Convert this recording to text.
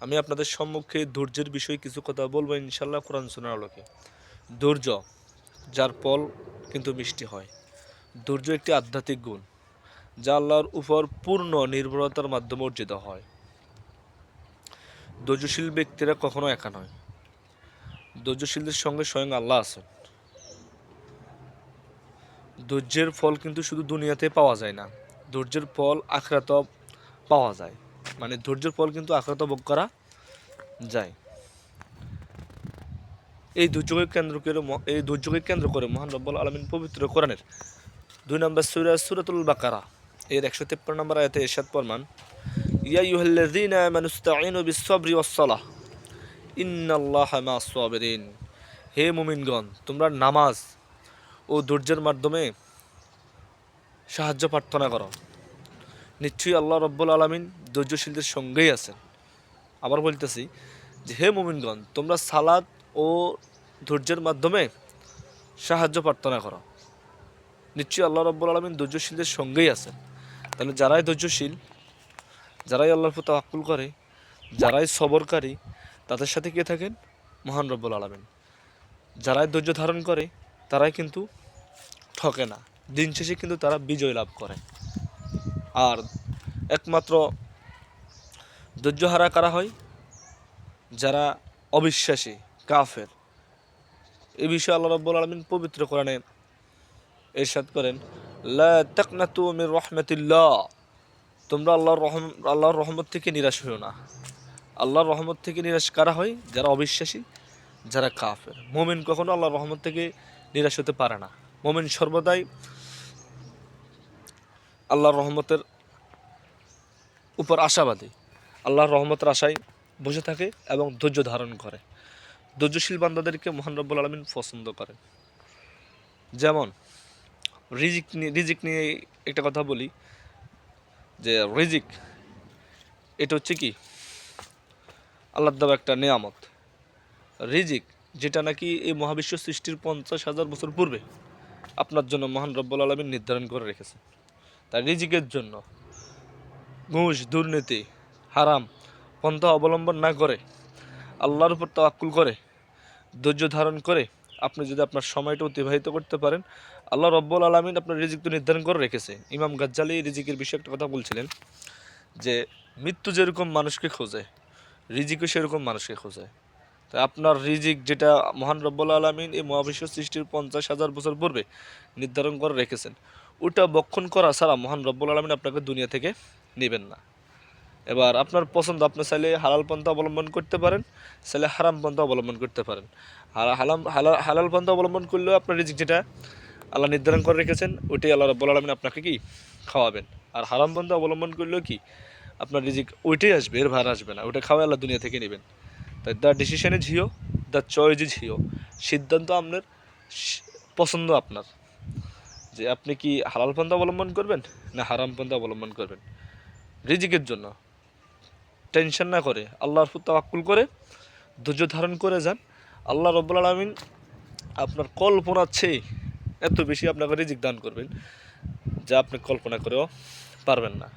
আমি আপনাদের সম্মুখে ধৈর্যের বিষয়ে কিছু কথা বলব ইনশাল্লাহ কোরআন শোনার আলোকে। ধৈর্য, যার ফল কিন্তু মিষ্টি হয়। ধৈর্য একটি আধ্যাত্মিক গুণ, যা আল্লাহর উপর পূর্ণ নির্ভরতার মাধ্যমে অর্জিত হয়। ধৈর্যশীল ব্যক্তিরা কখনো একা নয়। ধৈর্যশীলদের সঙ্গে স্বয়ং আল্লাহ আছেন। ধৈর্যের ফল কিন্তু শুধু দুনিয়াতে পাওয়া যায় না। ধৈর্যের ফল আখরাত পাওয়া যায়। মানে ধৈর্যের ফল কিন্তু আখরাত ভোগ করা যায়। এই ধৈর্যকে কেন্দ্র করে এই ধৈর্যকে কেন্দ্র করে মহান রব্বুল আলমিন পবিত্র কোরআনের দুই নম্বর সুরা সুরাতুল বাকারা, এর একশো তেপ্পান্ন নম্বর আয়াতে এরশাদ ফরমান, ইয়া হে মুমিনগণ, তোমরা নামাজ ও ধৈর্যের মাধ্যমে সাহায্য প্রার্থনা করো। নিশ্চয়ই আল্লাহ রব্বুল আলমিন ধৈর্যশীলদের সঙ্গেই আছেন। আবার বলতেছি যে, হে মুমিনগণ, তোমরা সালাদ ও ধৈর্যের মাধ্যমে সাহায্য প্রার্থনা করো। নিশ্চয়ই আল্লাহ রব্বুল আলমিন ধৈর্যশীলদের সঙ্গেই আছেন। তাহলে যারাই ধৈর্যশীল, যারাই আল্লাহর প্রতি আকুল করে, যারাই সবরকারী, তাদের সাথে কে থাকেন? মহান রব্বুল আলমিন। যারাই ধৈর্য ধারণ করে, তারাই কিন্তু ঠকে না। দিন শেষে কিন্তু তারা বিজয় লাভ করে। আর একমাত্র ধৈর্যহারা কারা হয়? যারা অবিশ্বাসী, কাফের। এ বিষয়ে আল্লাহ রাব্বুল আলামিন পবিত্র কোরআনে এরশাদ করেন, লা তাকনাতু মির রাহমাতিল্লাহ। তোমরা আল্লাহর রহম, আল্লাহর রহমত থেকে নিরাশ হইও না। আল্লাহর রহমত থেকে নিরাশ কারা হয়? যারা অবিশ্বাসী, যারা কাফের। মোমিন কখনো আল্লাহর রহমত থেকে নিরাশ হতে পারে না। মোমিন সর্বদাই আল্লাহর রহমতের উপর আশাবাদী। আল্লাহর রহমতের আশায় বসে থাকে এবং ধৈর্য ধারণ করে। ধৈর্যশীল বান্দাদেরকে মহান রব্বুল আলমিন পছন্দ করে। যেমন, রিজিক নিয়ে রিজিক নিয়ে একটা কথা বলি, যে রিজিক, এটা হচ্ছে কি? আল্লাহ দেওয়া একটা নেয়ামত। রিজিক, যেটা নাকি এই মহাবিশ্ব সৃষ্টির পঞ্চাশ হাজার বছর পূর্বে আপনার জন্য মহান রব্বুল আলমিন নির্ধারণ করে রেখেছে। তাই রিজিকের জন্য। ঘুষ, দুর্নীতি, হারাম, পন্থা অবলম্বন না করে, আল্লাহর উপর তাওয়াক্কুল করে, ধৈর্য ধারণ করে আপনি যদি আপনার সময়টা অতিবাহিত করতে পারেন, আল্লাহ রব্বুল আলমিন আপনার রিজিক তো নির্ধারণ করে রেখেছে। ইমাম গাজ্জালি রিজিকের বিষয়ে একটা কথা বলছিলেন যে, মৃত্যু যেরকম মানুষকে খোঁজে, রিজিকও সেরকম মানুষকে খোঁজে। তো আপনার রিজিক যেটা মহান রব্বুল আলমিন এই মহাবিশ্ব সৃষ্টির পঞ্চাশ হাজার বছর পূর্বে নির্ধারণ করে রেখেছেন। ওটা বক্ষণ করা ছাড়া মহান রব্বুল আলমিন আপনাকে দুনিয়া থেকে নেবেন না। এবার আপনার পছন্দ, আপনি চাইলে হালাল পন্থা অবলম্বন করতে পারেন, চাইলে হারাম পন্থা অবলম্বন করতে পারেন। হালাম হালাল হালাল পন্থা অবলম্বন করলেও আপনার রিজিক যেটা, আল্লাহ নির্ধারণ করে রেখেছেন ওইটাই আল্লাহ রব্বুল আলমিন আপনাকে কি খাওয়াবেন। আর হারাম পন্থা অবলম্বন করলেও কি আপনার রিজিক ওইটাই আসবে, এর ভার আসবে না, ওটা খাওয়াই আল্লাহ দুনিয়া থেকে নেবেন। তাই দ্য ডিসিশন হিও দ্য চয়েস হিও সিদ্ধান্ত আপনার, পছন্দ আপনার। যে আপনি কি হালাল পন্থা অবলম্বন করবেন না হারাম পন্থা অবলম্বন করবেন? রিজিকের জন্য। টেনশন না করে। আল্লাহর আকুল করে, ধৈর্য ধারণ করে যান। আল্লাহ রব্বুল আলমিন আপনার কল্পনার চেয়ে এত বেশি আপনাকে রিজিক দান করবেন যা আপনি কল্পনা করেও পারবেন না।